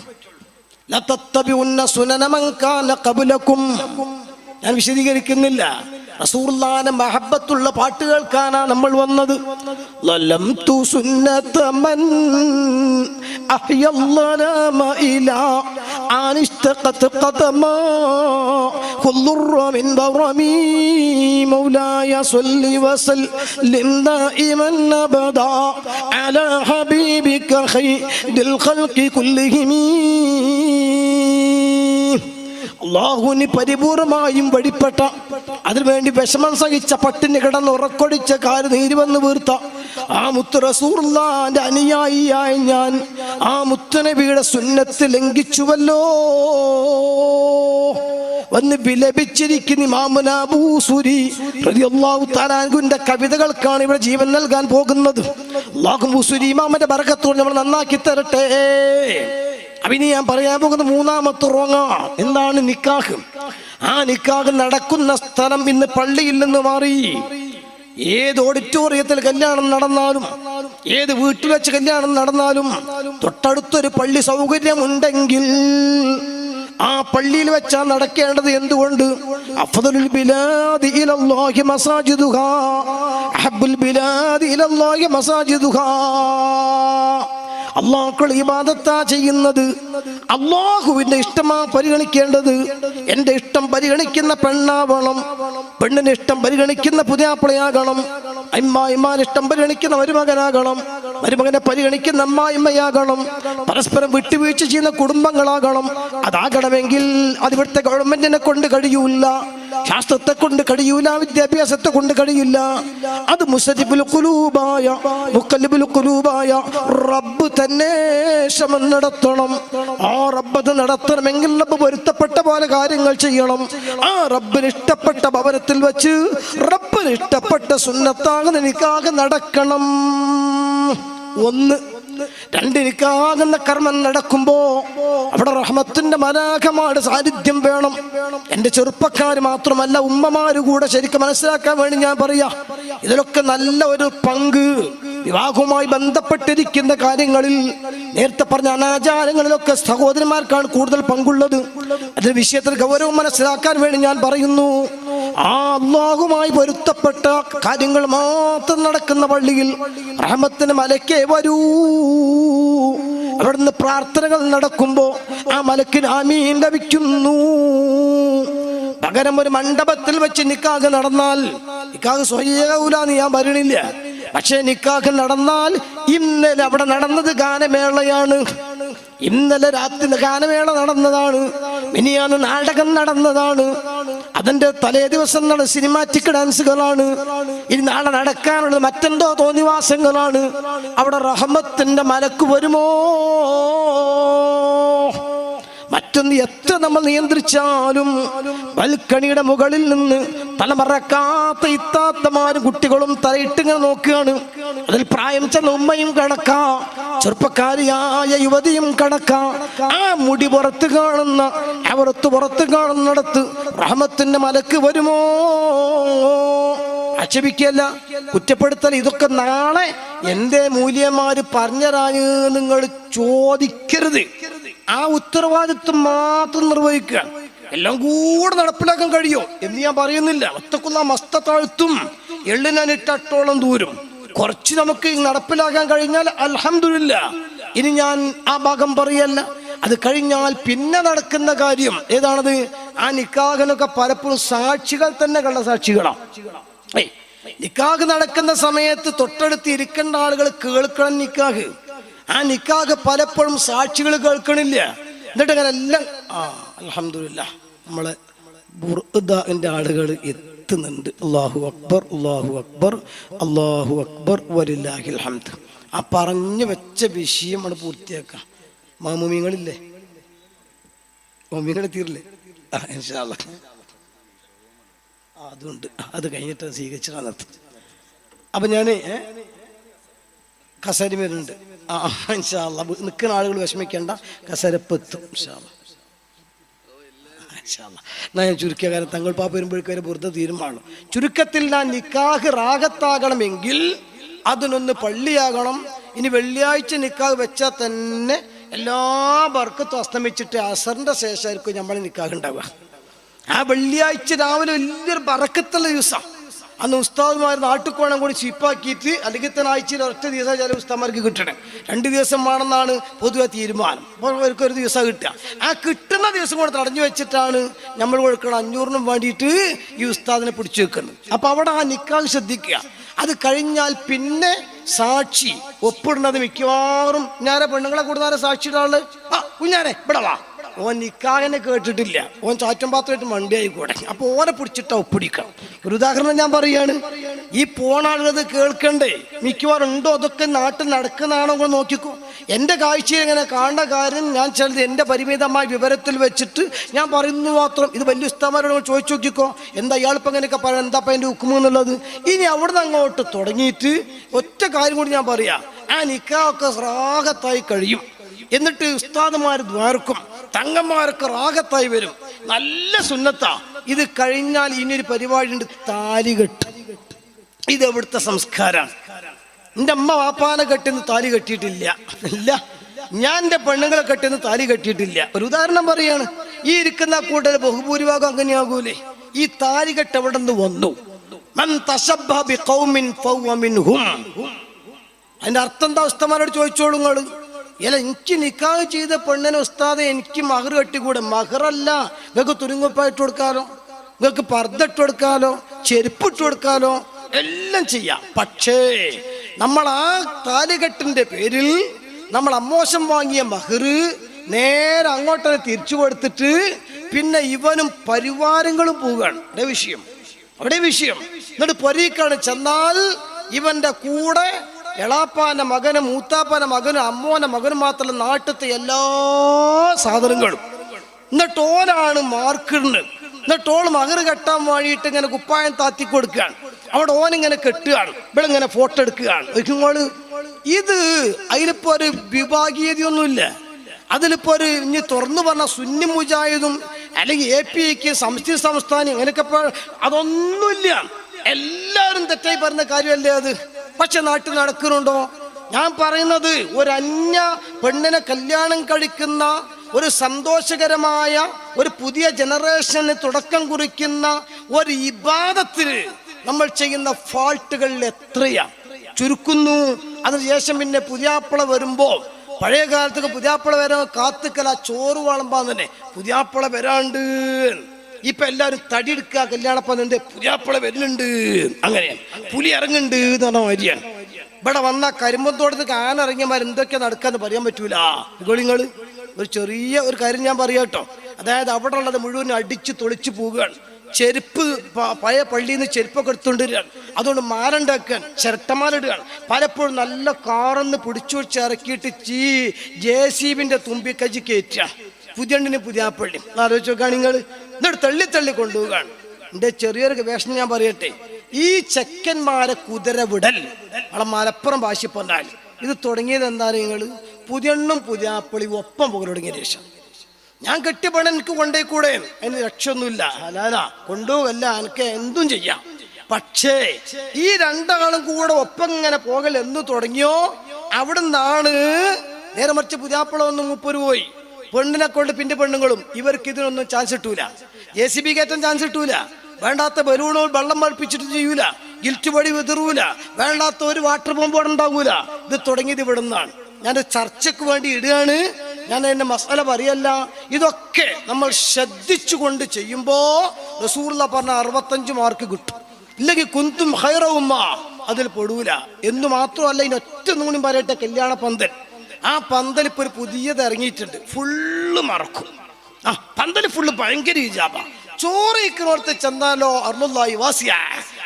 ലതത്തബിഉന്ന സുനന മൻ കാന ഖബ്ലക്കും ഞാൻ വിശദീകരിക്കുന്നില്ല റസൂർലാന്റെ മഹബത്തുള്ള പാട്ട് കേൾക്കാനാ നമ്മൾ വന്നത് ലലം തു സുന്നത മൻ അഹ്യല്ലനാമ ഇലാ ആനിഷ്തഖത് ഖദമാ ഖുല്ലുറ മിൻ ബറമി مولاي صل وسلم دائما ابدا على حبيبك خير الخلق كلهم അള്ളാഹുവിന് പരിപൂർണമായും വഴിപ്പെട്ട അതിനുവേണ്ടി വിഷമം സഹിച്ച പട്ടിന് കിടന്ന് ഉറക്കൊടിച്ച കാൽ നീര് വന്ന് വീർത്ത. ആ മുത്ത് റസൂർലാന്റെ അനുയായിയായ ഞാൻ ആ മുത്തനബിയുടെ സുന്നത്ത് ലംഘിച്ചുവല്ലോ. വന്ന് വിലപിച്ചിരിക്കുന്ന മാമുനാബൂസുരി താലാൻകുവിന്റെ കവിതകൾക്കാണ് ഇവിടെ ജീവൻ നൽകാൻ പോകുന്നത്. അള്ളാഹു ബൂസുരി ഇമാമന്റെ നമ്മൾ നന്നാക്കി തരട്ടെ. അവിനി ഞാൻ പറയാൻ പോകുന്ന മൂന്നാമത്തെ റോങ്ങ എന്താണ് നിക്കാഹ്? ആ നിക്കാഹ് നടക്കുന്ന സ്ഥലം ഇന്ന് പള്ളിയിൽ നിന്ന് മാറി. ഏത് ഓഡിറ്റോറിയത്തിൽ കല്യാണം നടന്നാലും ഏത് വീട്ടിൽ വെച്ച് കല്യാണം നടന്നാലും തൊട്ടടുത്തൊരു പള്ളി സൗകര്യമുണ്ടെങ്കിൽ ആ പള്ളിയിൽ വെച്ചാ നടക്കേണ്ടത് എന്തുകൊണ്ട്? അഫ്ദലുൽ ബിലാദി മസാജിദുഹാ. അഹബ്ബുൽ ബിലാദി മസാജിദുഹാ. അള്ളാഹുക്കൾ ഇബാദത്താ ചെയ്യുന്നത്. അള്ളാഹുവിന്റെ ഇഷ്ടമാ പരിഗണിക്കേണ്ടത്. എന്റെ ഇഷ്ടം പരിഗണിക്കുന്ന പെണ്ണാവണം. പെണ്ണിന് ഇഷ്ടം പരിഗണിക്കുന്ന പുതിയാപ്പിളയാകണം. അമ്മായിമാൻ ഇഷ്ടം പരിഗണിക്കുന്ന മരുമകനാകണം. മരുമകനെ പരിഗണിക്കുന്ന അമ്മായിമ്മയാകണം. പരസ്പരം വിട്ടുവീഴ്ച ചെയ്യുന്ന കുടുംബങ്ങളാകണം. അതാകണമെങ്കിൽ അതിവിടുത്തെ ഗവൺമെന്റിനെ കൊണ്ട് കഴിയൂല ശാസ്ത്രത്തെ കൊണ്ട് കഴിയൂല വിദ്യാഭ്യാസത്തെ കൊണ്ട് കഴിയില്ല അത് മുസരിബുൽ കുലൂബായ മുക്കല്ലിബുൽ കുലൂബായ റബ്ബ് തന്നെ ശ്രമം നടത്തണം. ആ റബ്ബ് അത് നടത്തണമെങ്കിൽ റബ്ബ് പൊരുത്തപ്പെട്ട പോലെ കാര്യങ്ങൾ ചെയ്യണം. ആ റബ്ബിന് ഇഷ്ടപ്പെട്ട ഭവനത്തിൽ വെച്ച് റബ്ബിന് ഇഷ്ടപ്പെട്ട സുന്നത്താണ് എനിക്കാകെ നടക്കണം. ഒന്ന് രണ്ട് നിക്കാകുന്ന കർമ്മം നടക്കുമ്പോ അവിടെ റഹ്മത്തിന്റെ മലാഖമാട് സാന്നിധ്യം വേണം. എന്റെ ചെറുപ്പക്കാർ മാത്രമല്ല ഉമ്മമാര് കൂടെ ശരിക്കും മനസ്സിലാക്കാൻ വേണ്ടി ഞാൻ പറയാ. ഇതിലൊക്കെ നല്ല ഒരു പങ്ക്. വിവാഹവുമായി ബന്ധപ്പെട്ടിരിക്കുന്ന കാര്യങ്ങളിൽ നേരത്തെ പറഞ്ഞ അനാചാരങ്ങളിലൊക്കെ സഹോദരന്മാർക്കാണ് കൂടുതൽ പങ്കുള്ളത്. അതിന്റെ വിഷയത്തിൽ ഗൗരവം മനസ്സിലാക്കാൻ വേണ്ടി ഞാൻ പറയുന്നു. ആ അള്ളാഹുമായി പൊരുത്തപ്പെട്ട കാര്യങ്ങൾ മാത്രം നടക്കുന്ന പള്ളിയിൽ റഹമത്തിന് മലക്കേ വരൂ. അവിടുന്ന് പ്രാർത്ഥനകൾ നടക്കുമ്പോൾ ആ മലക്കിന് ആമീൻ ലഭിക്കുന്നു. പകരം ഒരു മണ്ഡപത്തിൽ വെച്ച് നിക്കാഹ് നടന്നാൽ നിക്കാഹ് സ്വയ്യൂലെന്ന് ഞാൻ പറയണില്ല പക്ഷേ നിക്കാഹ് നടന്നാൽ ഇന്നലെ അവിടെ നടന്നത് ഗാനമേളയാണ്. ഇന്നലെ രാത്രി ഗാനമേള നടന്നതാണ്. ഇനിയാണ് നാടകം നടന്നതാണ്. അതിന്റെ തലേ ദിവസം നടന്ന സിനിമാറ്റിക് ഡാൻസുകളാണ് ഇനി നാളെ നടക്കാനുള്ളത് മറ്റെന്തോ തോന്നിവാസങ്ങളാണ്. അവിടെ റഹമത്തിന്റെ മലക്ക് വരുമോ? മറ്റൊന്ന് എത്ര നമ്മൾ നിയന്ത്രിച്ചാലും ബൽക്കണിയുടെ മുകളിൽ നിന്ന് തലമറക്കാത്ത ഇത്താത്തമാരും കുട്ടികളും തലയിട്ടിങ്ങനെ നോക്കുകയാണ്. അതിൽ പ്രായം ചെന്ന ഉമ്മയും കണക്കാ ചെറുപ്പക്കാരിയായ യുവതിയും കണക്കാ. ആ മുടി പുറത്ത് കാണുന്ന അവരത്ത് പുറത്ത് കാണുന്നിടത്ത് റഹമത്തിന്റെ മലക്ക് വരുമോ? ആക്ഷേപിക്കല്ല കുറ്റപ്പെടുത്തൽ ഇതൊക്കെ നാളെ എന്റെ മൂല്യന്മാര് പറഞ്ഞരാന് നിങ്ങൾ ചോദിക്കരുത്. ആ ഉത്തരവാദിത്വം മാത്രം നിർവഹിക്കുക. എല്ലാം കൂടെ നടപ്പിലാക്കാൻ കഴിയോ എന്ന് ഞാൻ പറയുന്നില്ല. ഒറ്റക്കുള്ള മസ്ത താഴ്ത്തും എള്ളിനിട്ടോളം ദൂരം. കുറച്ച് നമുക്ക് നടപ്പിലാക്കാൻ കഴിഞ്ഞാൽ അലഹമില്ല ഇനി ഞാൻ ആ ഭാഗം പറയല്ല. അത് കഴിഞ്ഞാൽ പിന്നെ നടക്കുന്ന കാര്യം ഏതാണത്? ആ നിക്കാഹനൊക്കെ പലപ്പോഴും സാക്ഷികൾ തന്നെ കണ്ട സാക്ഷികളാണ് നിക്കാഹ് നടക്കുന്ന സമയത്ത് തൊട്ടടുത്ത് ഇരിക്കേണ്ട ആളുകൾ കേൾക്കണം നിക്കാഹ്. ആ നിക്കാഹ് പലപ്പോഴും സാക്ഷികൾ കേൾക്കണില്ല. എന്നിട്ട് അങ്ങനെ എല്ലാം ആ അലഹമില്ല നമ്മളെ ബുർദാന്റെ ആളുകൾ എത്തുന്നുണ്ട്. അള്ളാഹു അക്ബർ അള്ളാഹു അക്ബർ അള്ളാഹു അക്ബർ വലില്ലാഹിൽ ഹംദ്. ആ പറഞ്ഞു വെച്ച വിഷയം നമ്മൾ പൂർത്തിയാക്കാം. മാമൂമിങ്ങളില്ലേ? മാമിങ്ങൾ തീരില്ലേ ആ ഇൻഷാ അല്ലാ. ആ, അതുണ്ട്. അത് കഴിഞ്ഞിട്ട് സ്വീകരിച്ചിട്ടാണ് അപ്പൊ ഞാൻ കസേര വരുന്നുണ്ട്. ആ നിൽക്കുന്ന ആളുകൾ വിഷമിക്കേണ്ട. കസരപ്പെത്തും ഇൻഷാല്ല. എന്നാ ഞാൻ ചുരുക്കിയ കാര്യം തങ്ങൾ പാപ്പ വരുമ്പോഴേക്കും വരെ വെറുതെ തീരുമാനം. ചുരുക്കത്തിൽ ഞാൻ നിക്കാഹ് റാഗത്താകണമെങ്കിൽ അതിനൊന്ന് പള്ളിയാകണം. ഇനി വെള്ളിയാഴ്ച നിക്കാഹ് വെച്ചാൽ തന്നെ എല്ലാ വർക്കത്തും അസ്തമിച്ചിട്ട് അസറിന്റെ ശേഷമായിരിക്കും നമ്മൾ ഉണ്ടാവുക. ആ വെള്ളിയാഴ്ച രാവിലെ വലിയൊരു ബറക്കത്തുള്ള ദിവസം. അന്ന് ഉസ്താദ്മാർ നാട്ടുകോണം കൂടി ചീപ്പാക്കിയിട്ട് അല്ലെങ്കിൽ തന്നെ ആഴ്ചയിൽ ഒറ്റ ദിവസം ചില ഉസ്താദ്മാർക്ക് കിട്ടണം. രണ്ട് ദിവസം വേണമെന്നാണ് പൊതുവെ തീരുമാനം. അപ്പോൾ അവർക്ക് ഒരു ദിവസം കിട്ടുക. ആ കിട്ടുന്ന ദിവസം കൂടെ തടഞ്ഞു വെച്ചിട്ടാണ് നമ്മൾ കൊടുക്കണം അഞ്ഞൂറിനും വേണ്ടിയിട്ട് ഈ ഉസ്താദിനെ പിടിച്ചു വെക്കുന്നത്. അപ്പം അവിടെ ആ നിക്കാഹ് ശ്രദ്ധിക്കുക. അത് കഴിഞ്ഞാൽ പിന്നെ സാക്ഷി ഒപ്പിടുന്നത് മിക്കവാറും ഞാനെ പെണ്ണുങ്ങളെ കൂടുതൽ സാക്ഷിയുടെ ആൾ ആ കുഞ്ഞാനെ ഇവിടെ വാ. ഓൻ നിക്കാകനെ കേട്ടിട്ടില്ല. ഓൻ ചാറ്റം പാത്രമായിട്ട് മണ്ടിയായി കൂടെ. അപ്പൊ ഓനെ പിടിച്ചിട്ട് ഒപ്പിടിക്കണം. ഒരു ഉദാഹരണം ഞാൻ പറയാണ്. ഈ പോണ ആളുകൾ കേൾക്കണ്ടേ? മിക്കവാറും ഉണ്ടോ? അതൊക്കെ നാട്ടിൽ നടക്കുന്നതാണോ? കൂടെ നോക്കിക്കോ. എന്റെ കാഴ്ചയിൽ ഇങ്ങനെ കാണേണ്ട കാര്യം ഞാൻ ചിലത് എന്റെ പരിമിതമായ വിവരത്തിൽ വെച്ചിട്ട് ഞാൻ പറയുന്നു മാത്രം. ഇത് വലിയ ഉസ്താമാരോട് ചോദിച്ചു നോക്കിക്കോ. എന്താ ഇയാളിപ്പോൾ ഇങ്ങനെയൊക്കെ പറയാം എന്താ അപ്പം എന്റെ ഉക്കുമെന്നുള്ളത് ഇനി നിന്ന് അങ്ങോട്ട് തുടങ്ങിയിട്ട് ഒറ്റ കാര്യം കൂടി ഞാൻ പറയാ. ആ നിക്കാവൊക്കെ സ്രാഗത്തായി കഴിയും. എന്നിട്ട് ഉസ്താദുമാർ ദ്വാർക്കും തങ്ങന്മാരൊക്കെ റാഗത്തായി വരും. നല്ല സുന്നത്താ. ഇത് കഴിഞ്ഞാൽ ഇനിയൊരു ഉണ്ട് താലികെട്ട്. ഇത് എവിടുത്തെ സംസ്കാരമാണ് എന്റെ അമ്മ വാപ്പാനെ കെട്ടിന്ന് താലി കെട്ടിയിട്ടില്ല. ഇല്ല. ഞാൻ എന്റെ പെണ്ണുങ്ങളെ കെട്ടിന്ന് താലി കെട്ടിയിട്ടില്ല. ഒരു ഉദാഹരണം പറയാണ്. ഈ ഇരിക്കുന്ന കൂട്ടർ ബഹുഭൂരിഭാഗം അങ്ങനെയാകൂലേ? ഈ താലി കെട്ട് എവിടെ നിന്ന് വന്നു. അതിന്റെ അർത്ഥം എന്താ ഉസ്തമാരോട് ചോദിച്ചോളൂ നിങ്ങൾ അല്ല എനിക്ക് നിക്കാഹ് ചെയ്ത പെണ്ണിനെ ഉസ്താദെ എനിക്ക് മഹർ കെട്ടിക്കൂടെ? മഹറല്ല. നിങ്ങൾക്ക് തുരുങ്ങുപ്പായിട്ട് കൊടുക്കാലോ? നിങ്ങൾക്ക് പർദ്ദ ഇട്ട് കൊടുക്കാലോ? ചെരുപ്പ് ഇട്ട് കൊടുക്കാലോ? എല്ലാം ചെയ്യാം. പക്ഷേ നമ്മൾ ആ താലികെട്ടിന്റെ പേരിൽ നമ്മൾ അമ്മോശം വാങ്ങിയ മഹർ നേരെ അങ്ങോട്ട് തിരിച്ചു കൊടുത്തിട്ട് പിന്നെ ഇവനും പരിവാരങ്ങളും പോവുകയാണ്. അവിടെ വിഷയം. അവിടെ വിഷയം. എന്നിട്ട് പൊരീക്കാണ് ചെന്നാൽ ഇവന്റെ കൂടെ എളാപ്പാന്റെ മകനും മൂത്താപ്പാന്റെ മകനും അമ്മോന്റെ മകനും മാത്രമല്ല നാട്ടിലത്തെ എല്ലാ സാധനങ്ങളും. എന്നിട്ട് ഓനാണ് മാർക്കിടുന്നത് എന്നിട്ട് ഓൾ മകർ കെട്ടാൻ വേണ്ടിയിട്ട് ഇങ്ങനെ കുപ്പായം താത്തി കൊടുക്കുകയാണ്. അവിടെ ഓനിങ്ങനെ കെട്ടുകയാണ്. ഇവിടെ ഇങ്ങനെ ഫോട്ടോ എടുക്കുകയാണ്. ഇങ്ങോൾ ഇത് അതിലിപ്പോ ഒരു വിഭാഗീയതയൊന്നുമില്ല. അതിലിപ്പോ ഒരു ഇനി തുറന്നു പറഞ്ഞ സുന്നി മുജാഹിദും അല്ലെങ്കിൽ എ പി ഐക്ക് സംസ്ഥാന സംസ്ഥാനം ഇങ്ങനെയൊക്കെ അതൊന്നുമില്ല. എല്ലാവരും തെറ്റായി പറഞ്ഞ കാര്യമല്ലേ അത്? പക്ഷെ നാട്ടിൽ നടക്കുന്നുണ്ടോ? ഞാൻ പറയുന്നത് ഒരു അന്യ പെണ്ണിനെ കല്യാണം കഴിക്കുന്ന ഒരു സന്തോഷകരമായ ഒരു പുതിയ ജനറേഷന് തുടക്കം കുറിക്കുന്ന ഒരു ഇബാദത്തിൽ നമ്മൾ ചെയ്യുന്ന ഫാൾട്ടുകളിൽ എത്രയാ? ചുരുക്കുന്നു. അതിനുശേഷം പിന്നെ പുതിയാപ്പിള വരുമ്പോ പഴയ കാലത്തൊക്കെ പുതിയാപ്പിള വരാൻ കാത്തുക്കല ചോറ് വളമ്പാൻ തന്നെ. പുതിയാപ്പിള വരാണ്ട്. ഇപ്പൊ എല്ലാവരും തടിയെടുക്കുക കല്യാണപ്പന്നുണ്ട് പുലിയാപ്പള വരുന്നുണ്ട്. അങ്ങനെ പുലി ഇറങ്ങുന്നുണ്ട് എന്ന് പറഞ്ഞ ഇവിടെ വന്ന കരിമ്പത്തോടത്ത് ആന ഇറങ്ങിയമാർ എന്തൊക്കെ നടക്കാന്ന് പറയാൻ പറ്റൂല. ഗോളിങ്ങൾ ഒരു ചെറിയ ഒരു കാര്യം ഞാൻ പറയാട്ടോ അതായത് അവിടെ ഉള്ളത് മുഴുവൻ അടിച്ച് തൊളിച്ച് പോവുകയാണ്. ചെരുപ്പ് പഴയ പള്ളിയിൽ നിന്ന് ചെരുപ്പൊക്കെ എടുത്തുകൊണ്ടിരിക്കുകയാണ് അതുകൊണ്ട് മാലുണ്ടാക്കാൻ ചിരട്ടമാലിടുകയാണ് പലപ്പോഴും നല്ല കാറന്ന് പിടിച്ചു വെച്ച് ഇറക്കിയിട്ട് ചീ ജെ സി ബിന്റെ തുമ്പിക്കജി കയറ്റുക. പുതിയണ്ണിന് പുതിയാപ്പള്ളി ആലോചിച്ച് നോക്കുകയാണ് നിങ്ങൾ എന്നിട്ട് തള്ളി തള്ളി കൊണ്ടുപോവുകയാണ് എന്റെ ചെറിയൊരു വേഷം ഞാൻ പറയട്ടെ. ഈ ചെക്കന്മാരെ കുതിര വിടൽ അവളെ മലപ്പുറം ഭാഷ പറഞ്ഞാൽ ഇത് തുടങ്ങിയത് എന്താ നിങ്ങൾ പുതിയണ്ണും പുതിയാപ്പളി ഒപ്പം പോകൽ തുടങ്ങിയ ശേഷം ഞാൻ കെട്ടിയ പണം എനിക്ക് കൊണ്ടേ കൂടെ അതിന് രക്ഷയൊന്നുമില്ല. അല്ലാതാ കൊണ്ടുപോകല്ല. എനിക്ക് എന്തും ചെയ്യാം. പക്ഷേ ഈ രണ്ടാളും കൂടെ ഒപ്പം ഇങ്ങനെ പോകൽ എന്ന് തുടങ്ങിയോ? അവിടെ നിന്നാണ് നേരെ മറിച്ച് പുതിയാപ്പളം ഒന്ന് മുപ്പര് പോയി. പെണ്ണിനെ കൊണ്ട് പിന്നെ പെണ്ണുങ്ങളും ഇവർക്ക് ഇതിനൊന്നും ചാൻസ് കിട്ടൂല. എ സി ബി കയറ്റം ചാൻസ് കിട്ടൂല. വേണ്ടാത്ത ബലൂണോ വെള്ളം പൾപ്പിച്ചിട്ട് ചെയ്യൂല. ഗിൽറ്റ് പടി വിതറൂല. വേണ്ടാത്ത ഒരു വാട്ടർ ബോംബ് ഉണ്ടാവൂല. ഇത് തുടങ്ങിയത് ഇവിടെ നിന്നാണ്. ഞാൻ ചർച്ചയ്ക്ക് വേണ്ടി ഇടുകയാണ്. ഞാൻ എന്നെ മസാല പറയല്ല. ഇതൊക്കെ നമ്മൾ ശ്രദ്ധിച്ചുകൊണ്ട് ചെയ്യുമ്പോ റസൂള്ള പറഞ്ഞ അറുപത്തഞ്ച് മാർക്ക് കിട്ടും. ഇല്ലെങ്കിൽ കുന്തും ഹൈറവുമ്മ അതിൽ പെടൂല. എന്ന് മാത്രമല്ല ഇതിനൊറ്റ ഒന്നും പറയട്ടെ കല്യാണ പന്തൽ. ആ പന്തൽ ഒരു പുതിയത് ഇറങ്ങിയിട്ടുണ്ട്. ഫുള്ള് മറക്കും. ആ പന്തൽ ഫുള്ള് ഭയങ്കര ഇജാബ. ചോറ് ഇക്കണോടത്ത് ചെന്നാലോ അർമുല്ലായി വാസിയ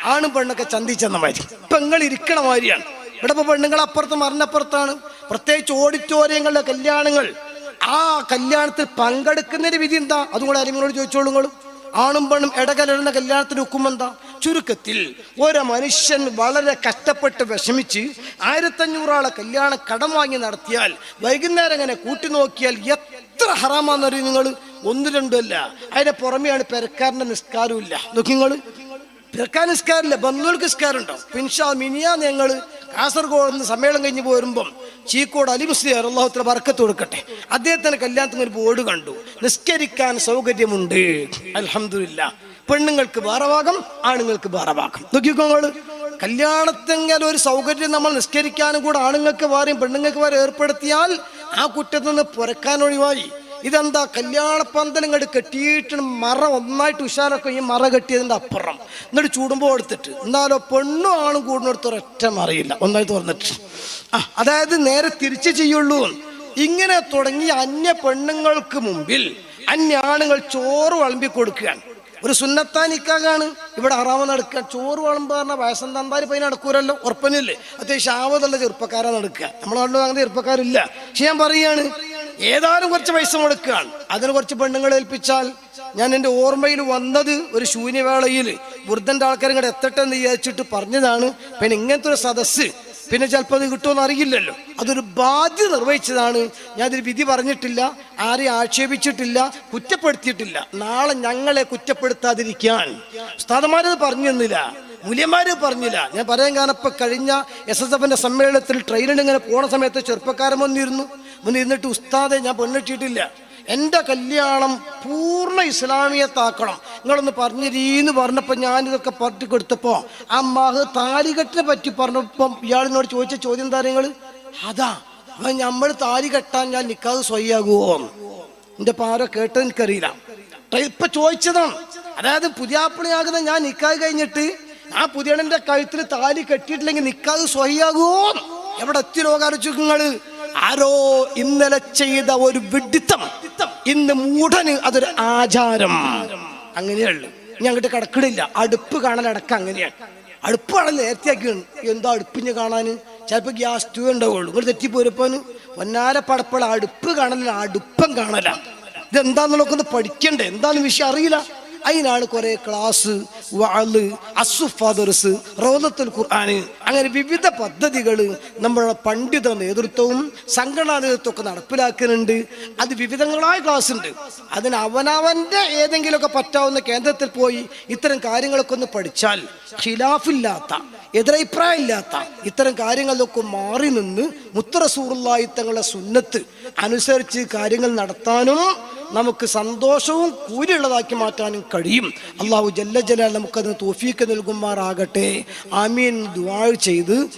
ആണും പെണ്ണൊക്കെ ചന്തി ചെന്ന മാതിരി. പെങ്ങൾ ഇരിക്കണ മാതിരിയാണ്. ഇവിടെ ഇപ്പൊ പെണ്ണുങ്ങൾ അപ്പുറത്ത് മറിനപ്പുറത്താണ് പ്രത്യേകിച്ച് ഓഡിറ്റോറിയങ്ങളിലെ കല്യാണങ്ങൾ. ആ കല്യാണത്തിൽ പങ്കെടുക്കുന്നതിന് വിധി എന്താ? അതും കൂടെ അരിമനോട് ചോദിച്ചോളൂ. ആണും പെണ്ണും ഇടകലരുന്ന കല്യാണത്തിന് ഹുക്കുമെന്താ? ചുരുക്കത്തിൽ ഒരു മനുഷ്യൻ വളരെ കഷ്ടപ്പെട്ട് വിഷമിച്ച് ആയിരത്തഞ്ഞൂറാളെ കല്യാണ കടം വാങ്ങി നടത്തിയാൽ വൈകുന്നേരം ഇങ്ങനെ കൂട്ടി നോക്കിയാൽ എത്ര ഹറാമാന്നറിയും നിങ്ങൾ? ഒന്ന് രണ്ടും അല്ല. അതിന്റെ പുറമെയാണ് പെരക്കാരന്റെ നിസ്കാരവും ഇല്ല. നോക്കി ബന്ധുക്കൾക്ക് നിസ്കാരം ഉണ്ടോ പിൻഷാ മിനിയാ ഞങ്ങൾ കാസർഗോഡ് നിന്ന് സമ്മേളനം കഴിഞ്ഞ് പോരുമ്പം ചീക്കോട് അലി മുസ്ലിയാർ അള്ളാഹുത്തിന് വർക്കത്ത് കൊടുക്കട്ടെ. അദ്ദേഹത്തിന് കല്യാണത്തിന് ഒരു ബോർഡ് കണ്ടു. നിസ്കരിക്കാൻ സൗകര്യമുണ്ട്. അലഹമില്ല പെണ്ണുങ്ങൾക്ക് വേറെ ഭാഗം ആണുങ്ങൾക്ക് വേറെ ഭാഗം നോക്കിക്കോങ്ങൾ കല്യാണത്തെങ്കിൽ ഒരു സൗകര്യം നമ്മൾ നിസ്കരിക്കാനും കൂടെ ആണുങ്ങൾക്ക് വേറെയും പെണ്ണുങ്ങൾക്ക് വേറെ ഏർപ്പെടുത്തിയാൽ ആ കുറ്റത്തിൽ നിന്ന് പുരക്കാൻ ഒഴിവായി. ഇതെന്താ? കല്യാണ പന്തൽ ഇങ്ങോട്ട് കെട്ടിയിട്ട് മറ ഒന്നായിട്ട് ഉഷാറൊക്കെ. ഈ മറ കെട്ടിയതിന്റെ അപ്പുറം. എന്നിട്ട് ചൂടുമ്പോൾ എടുത്തിട്ട്. എന്നാലോ പെണ്ണും ആണും കൂടുന്നിടത്ത് ഒരൊറ്റ മറയില്ല. ഒന്നായി തുറന്നിട്ട്. ആ അതായത് നേരെ തിരിച്ചു ചെയ്യുള്ളൂ. ഇങ്ങനെ തുടങ്ങി അന്യ പെണ്ണുങ്ങൾക്ക് മുമ്പിൽ അന്യ ആണുങ്ങൾ ചോറ് വിളമ്പി കൊടുക്കുകയാണ്. ഒരു സുന്നത്താനിക്കാകാണ് ഇവിടെ അറാമ നടക്കുക. ചോറ് വിളമ്പ് പറഞ്ഞ വയസ്സം തന്താൽ പൈന നടക്കൂരല്ലോ ഉറപ്പനില്ലേ അത്യാവശ്യം ആവതുള്ള ചെറുപ്പക്കാരാ നടക്കുക. നമ്മളെ നാട്ടിൽ അങ്ങനെ ചെറുപ്പക്കാരില്ല. പക്ഷെ ഞാൻ പറയുകയാണ് ഏതാനും കുറച്ച് പൈസ മുടക്കുകയാണ്. അതിന് കുറച്ച് പെണ്ണുങ്ങൾ ഏൽപ്പിച്ചാൽ ഞാൻ എന്റെ ഓർമ്മയിൽ വന്നത് ഒരു ശൂന്യവേളയിൽ വൃദ്ധന്റെ ആൾക്കാരും കൂടെ എത്തട്ടെ എന്ന് വിചാരിച്ചിട്ട് പറഞ്ഞതാണ്. പിന്നെ ഇങ്ങനത്തെ ഒരു സദസ്സ് പിന്നെ ചിലപ്പോൾ അത് കിട്ടുമെന്ന് അറിയില്ലല്ലോ. അതൊരു ബാധ്യത നിർവഹിച്ചതാണ്. അതിന് വിധി പറഞ്ഞിട്ടില്ല ആരെയും ആക്ഷേപിച്ചിട്ടില്ല കുറ്റപ്പെടുത്തിയിട്ടില്ല. നാളെ ഞങ്ങളെ കുറ്റപ്പെടുത്താതിരിക്കാൻ. ഉസ്താദന്മാരത് പറഞ്ഞു തന്നില്ല. മൂല്യന്മാര് പറഞ്ഞില്ല. ഞാൻ പറയാൻ കാരണം ഇപ്പൊ കഴിഞ്ഞ എസ് എസ് എഫിന്റെ സമ്മേളനത്തിൽ ട്രെയിനിൽ ഇങ്ങനെ പോണ സമയത്ത് ചെറുപ്പക്കാരൻ വന്നിരുന്നു. വന്നിരുന്നിട്ട് ഉസ്താദെ ഞാൻ പെണ്ണിട്ടിട്ടില്ല എന്റെ കല്യാണം പൂർണ ഇസ്ലാമിയത്താക്കണം. നിങ്ങളൊന്ന് പറഞ്ഞിരീന്ന് പറഞ്ഞപ്പോൾ ഞാനിതൊക്കെ പറഞ്ഞു കൊടുത്തപ്പോൾ ആ മഹ് താലികെട്ടിനെ പറ്റി പറഞ്ഞപ്പം ഇയാളിനോട് ചോദിച്ച ചോദ്യം എന്താ നിങ്ങൾ അതാ അപ്പം നമ്മൾ താലി കെട്ടാൻ ഞാൻ നിൽക്കാതെ സ്വയ്യാകുമോ എന്റെ പാര കേട്ടത് എനിക്കറിയില്ല. ഇപ്പം ചോദിച്ചതാണ്. അതായത് പുതിയാപ്പിളിയാകുന്ന ഞാൻ നിൽക്കാതെ കഴിഞ്ഞിട്ട് ആ പുതിയണന്റെ കഴുത്തിൽ താലി കെട്ടിയിട്ടില്ലെങ്കിൽ നിൽക്കാതെ സ്വയ്യാകുമോ എവിടെ എത്തി ലോകാലോചിക്കുങ്ങൾ ആരോ ഇന്നലെ ചെയ്ത ഒരു വിഡിത്തം. ഇന്ന് മൂടന് അതൊരു ആചാരം. അങ്ങനെയുള്ളു ഞാൻ അങ്ങോട്ട് കിടക്കണില്ല അടുപ്പ് കാണലടക്കം അങ്ങനെയാണ്. അടുപ്പ് കാണാൻ നേരത്തെയാക്കിയാണ് എന്താ അടുപ്പിഞ്ഞ് കാണാൻ ചിലപ്പോൾ ഗ്യാസ് ടു ഉണ്ടാവുള്ളൂ. തെറ്റി തെറ്റിപ്പോരപ്പോന് ഒന്നാര പടപ്പള അടുപ്പ് കാണല അടുപ്പം കാണല. ഇത് ഒന്ന് പഠിക്കണ്ടേ? എന്താന്ന് വിഷയം അറിയില്ല. അതിനാണ് കുറെ ക്ലാസ് വാൾ അസുഫാദർസ് റോദത്തുൽ ഖുർആൻ അങ്ങനെ വിവിധ പദ്ധതികൾ നമ്മുടെ പണ്ഡിത നേതൃത്വവും സംഘടനാ നേതൃത്വം ഒക്കെ നടപ്പിലാക്കുന്നുണ്ട്. അത് വിവിധങ്ങളായ ക്ലാസ് ഉണ്ട്. അതിന് അവനവന്റെ ഏതെങ്കിലുമൊക്കെ പറ്റാവുന്ന കേന്ദ്രത്തിൽ പോയി ഇത്തരം കാര്യങ്ങളൊക്കെ ഒന്ന് പഠിച്ചാൽ ഖിലാഫില്ലാത്ത എതിരഭിപ്രായം ഇല്ലാത്ത ഇത്തരം കാര്യങ്ങളിലൊക്കെ മാറി നിന്ന് മുത്തറസൂറുള്ളായി തങ്ങളുടെ സുന്നത്ത് അനുസരിച്ച് കാര്യങ്ങൾ നടത്താനും നമുക്ക് സന്തോഷവും കൂലിയുള്ളതാക്കി മാറ്റാനും കഴിയും. അള്ളാഹു ജല്ല ജലാൽ നമുക്കതിന് തോഫീക്ക് നൽകുമാറാകട്ടെ. ആമീൻ. ദുവാഴ് ചെയ്ത്